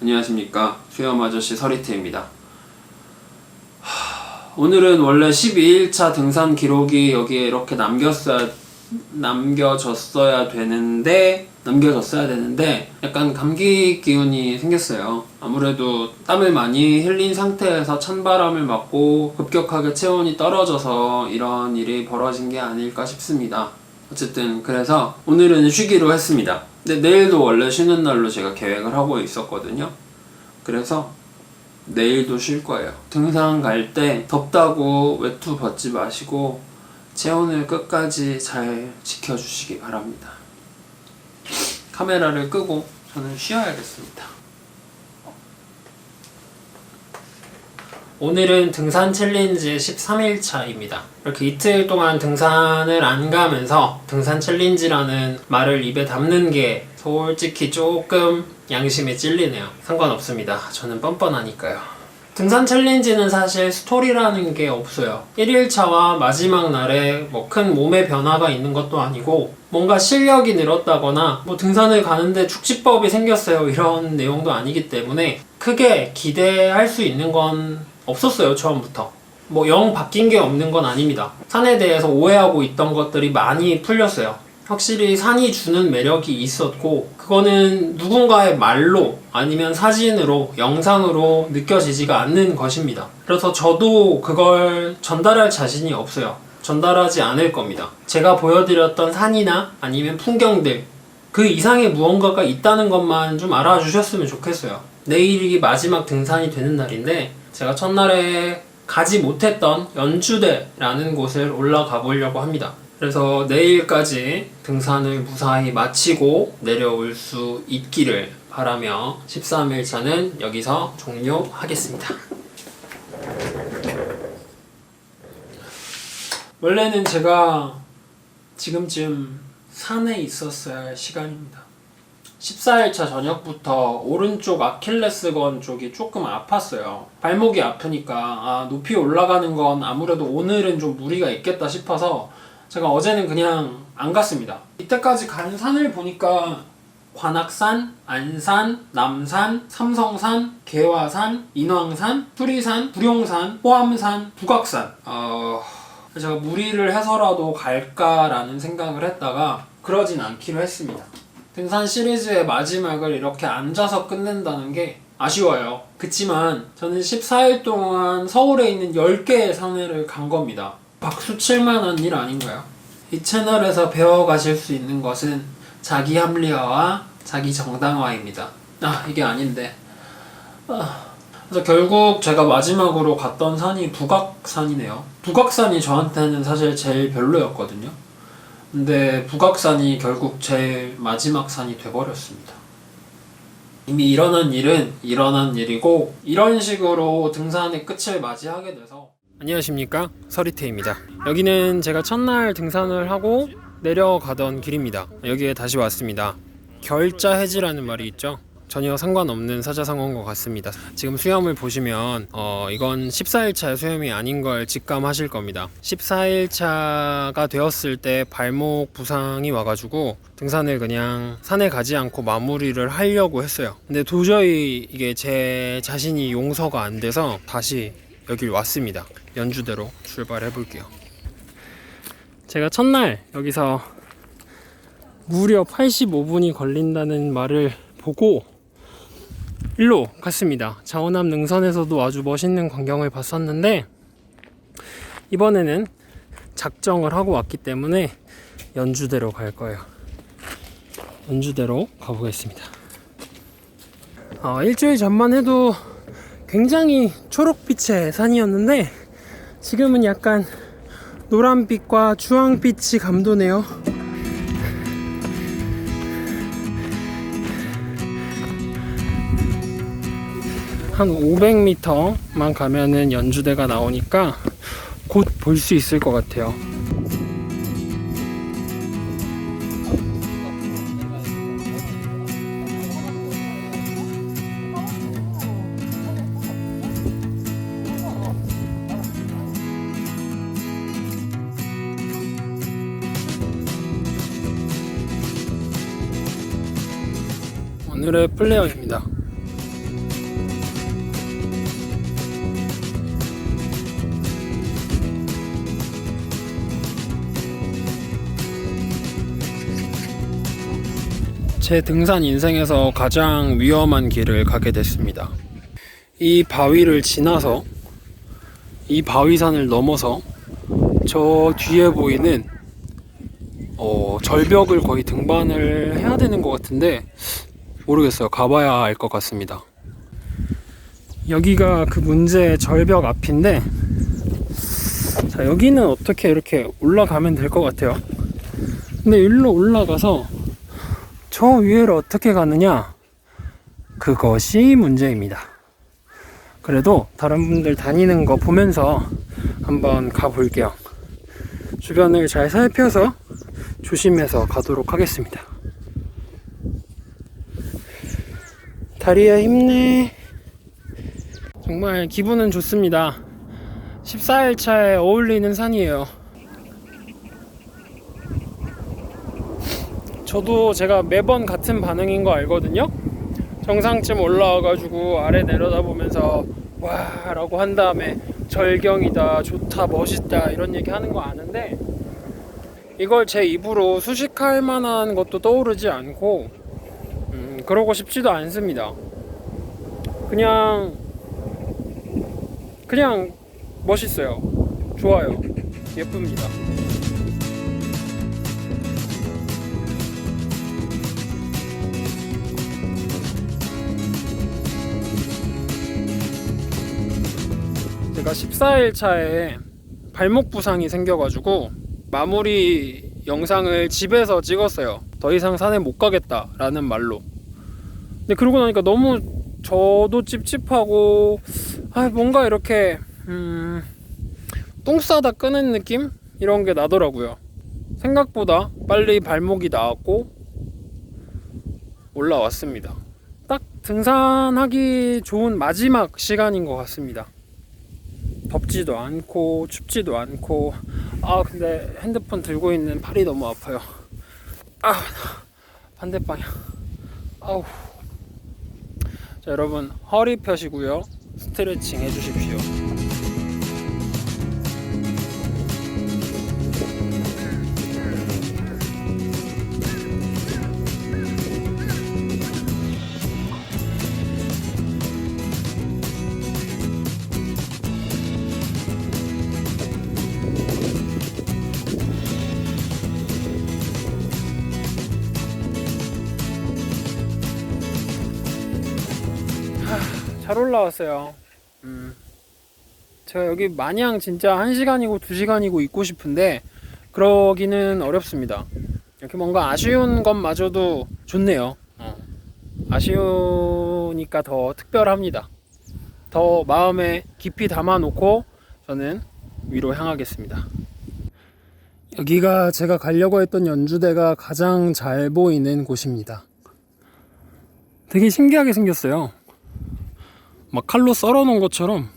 안녕하십니까 수염 아저씨 서리태입니다. 하, 오늘은 원래 12일차 등산 기록이 여기에 이렇게 남겼어야 남겨졌어야 되는데 남겨졌어야 되는데 약간 감기 기운이 생겼어요. 아무래도 땀을 많이 흘린 상태에서 찬바람을 맞고 급격하게 체온이 떨어져서 이런 일이 벌어진 게 아닐까 싶습니다. 어쨌든 그래서 오늘은 쉬기로 했습니다. 근데 내일도 원래 쉬는 날로 제가 계획을 하고 있었거든요. 그래서 내일도 쉴 거예요. 등산 갈 때 덥다고 외투 벗지 마시고 체온을 끝까지 잘 지켜주시기 바랍니다. 카메라를 끄고 저는 쉬어야겠습니다. 오늘은 등산 챌린지 13일차입니다. 이렇게 이틀 동안 등산을 안 가면서 등산 챌린지라는 말을 입에 담는 게 솔직히 조금 양심에 찔리네요. 상관없습니다. 저는 뻔뻔하니까요. 등산 챌린지는 사실 스토리라는 게 없어요. 1일차와 마지막 날에 뭐 큰 몸의 변화가 있는 것도 아니고 뭔가 실력이 늘었다거나 뭐 등산을 가는데 축지법이 생겼어요. 이런 내용도 아니기 때문에 크게 기대할 수 있는 건 없었어요. 처음부터. 뭐 영 바뀐 게 없는 건 아닙니다. 산에 대해서 오해하고 있던 것들이 많이 풀렸어요. 확실히 산이 주는 매력이 있었고 그거는 누군가의 말로 아니면 사진으로 영상으로 느껴지지가 않는 것입니다. 그래서 저도 그걸 전달할 자신이 없어요. 전달하지 않을 겁니다. 제가 보여드렸던 산이나 아니면 풍경들 그 이상의 무언가가 있다는 것만 좀 알아주셨으면 좋겠어요. 내일이 마지막 등산이 되는 날인데 제가 첫날에 가지 못했던 연주대라는 곳을 올라가 보려고 합니다. 그래서 내일까지 등산을 무사히 마치고 내려올 수 있기를 바라며 13일 차는 여기서 종료하겠습니다. 원래는 제가 지금쯤 산에 있었어야 할 시간입니다. 14일차 저녁부터 오른쪽 아킬레스건 쪽이 조금 아팠어요. 발목이 아프니까 아, 높이 올라가는 건 아무래도 오늘은 좀 무리가 있겠다 싶어서 제가 어제는 그냥 안 갔습니다. 이때까지 간 산을 보니까 관악산, 안산, 남산, 삼성산, 개화산, 인왕산, 수리산, 불용산, 호암산, 북악산. 어... 제가 무리를 해서라도 갈까라는 생각을 했다가 그러진 않기로 했습니다. 등산 시리즈의 마지막을 이렇게 앉아서 끝낸다는 게 아쉬워요. 그치만 저는 14일 동안 서울에 있는 10개의 산을 간 겁니다. 박수 칠만한 일 아닌가요? 이 채널에서 배워가실 수 있는 것은 자기 합리화와 자기 정당화입니다. 아, 이게 아닌데. 아, 그래서 결국 제가 마지막으로 갔던 산이 북악산이네요. 북악산이 저한테는 사실 제일 별로였거든요. 근데 북악산이 결국 제일 마지막 산이 돼버렸습니다. 이미 일어난 일은 일어난 일이고 이런 식으로 등산의 끝을 맞이하게 돼서 안녕하십니까 서리태입니다. 여기는 제가 첫날 등산을 하고 내려가던 길입니다. 여기에 다시 왔습니다. 결자 해지라는 말이 있죠. 전혀 상관없는 사자성어인 것 같습니다. 지금 수염을 보시면 어, 이건 14일차의 수염이 아닌 걸 직감하실 겁니다. 14일차가 되었을 때 발목 부상이 와가지고 등산을 그냥 산에 가지 않고 마무리를 하려고 했어요. 근데 도저히 이게 제 자신이 용서가 안 돼서 다시 여길 왔습니다. 연주대로 출발해 볼게요. 제가 첫날 여기서 무려 85분이 걸린다는 말을 보고 일로 갔습니다. 자오남 능선에서도 아주 멋있는 광경을 봤었는데 이번에는 작정을 하고 왔기 때문에 연주대로 갈 거예요. 연주대로 가보겠습니다. 어, 일주일 전만 해도 굉장히 초록빛의 산이었는데 지금은 약간 노란빛과 주황빛이 감도네요. 한 500m만 가면은 연주대가 나오니까 곧 볼 수 있을 것 같아요. 오늘의 플레이어입니다. 제 등산 인생에서 가장 위험한 길을 가게 됐습니다. 이 바위를 지나서 이 바위산을 넘어서 저 뒤에 보이는 어, 절벽을 거의 등반을 해야 되는 것 같은데 모르겠어요. 가봐야 알 것 같습니다. 여기가 그 문제의 절벽 앞인데 자 여기는 어떻게 이렇게 올라가면 될 것 같아요. 근데 일로 올라가서 저 위에를 어떻게 가느냐 그것이 문제입니다. 그래도 다른 분들 다니는 거 보면서 한번 가볼게요. 주변을 잘 살펴서 조심해서 가도록 하겠습니다. 다리야 힘내. 정말 기분은 좋습니다. 14일 차에 어울리는 산이에요. 저도 제가 매번 같은 반응인 거 알거든요. 정상쯤 올라와가지고 아래 내려다보면서 와 라고 한 다음에 절경이다, 좋다, 멋있다 이런 얘기 하는 거 아는데 이걸 제 입으로 수식할 만한 것도 떠오르지 않고 음, 그러고 싶지도 않습니다. 그냥 그냥 멋있어요. 좋아요. 예쁩니다. 제가 14일 차에 발목 부상이 생겨가지고 마무리 영상을 집에서 찍었어요. 더 이상 산에 못 가겠다라는 말로. 근데 그러고 나니까 너무 저도 찝찝하고 아 뭔가 이렇게 음, 똥 싸다 끄는 느낌 이런 게 나더라고요. 생각보다 빨리 발목이 나왔고 올라왔습니다. 딱 등산하기 좋은 마지막 시간인 것 같습니다. 덥지도 않고 춥지도 않고 아 근데 핸드폰 들고 있는 팔이 너무 아파요. 아 반대 방향. 아우. 자 여러분 허리 펴시고요. 스트레칭 해주십시오. 잘 올라왔어요. 음. 제가 여기 마냥 진짜 1시간이고 2시간이고 있고 싶은데 그러기는 어렵습니다. 이렇게 뭔가 아쉬운 것마저도 좋네요. 어. 아쉬우니까 더 특별합니다. 더 마음에 깊이 담아놓고 저는 위로 향하겠습니다. 여기가 제가 가려고 했던 연주대가 가장 잘 보이는 곳입니다. 되게 신기하게 생겼어요. 막 칼로 썰어 놓은 것처럼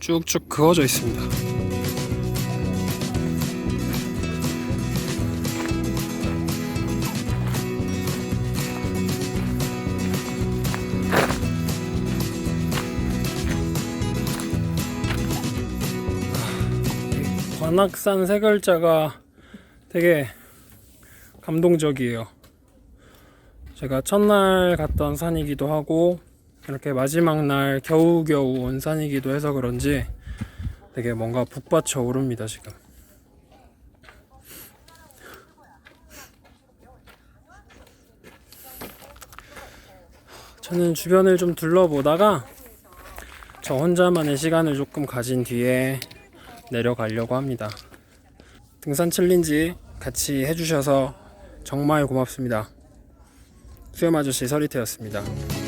쭉쭉 그어져 있습니다. 관악산 세 글자가 되게 감동적이에요. 제가 첫날 갔던 산이기도 하고 이렇게 마지막 날 겨우겨우 온 산이기도 해서 그런지 되게 뭔가 북받쳐 오릅니다 지금. 저는 주변을 좀 둘러보다가 저 혼자만의 시간을 조금 가진 뒤에 내려가려고 합니다. 등산 챌린지 같이 해주셔서 정말 고맙습니다. 수염 아저씨 서리태였습니다.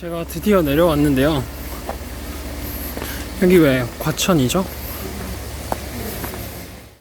제가 드디어 내려왔는데요. 여기 왜 과천이죠?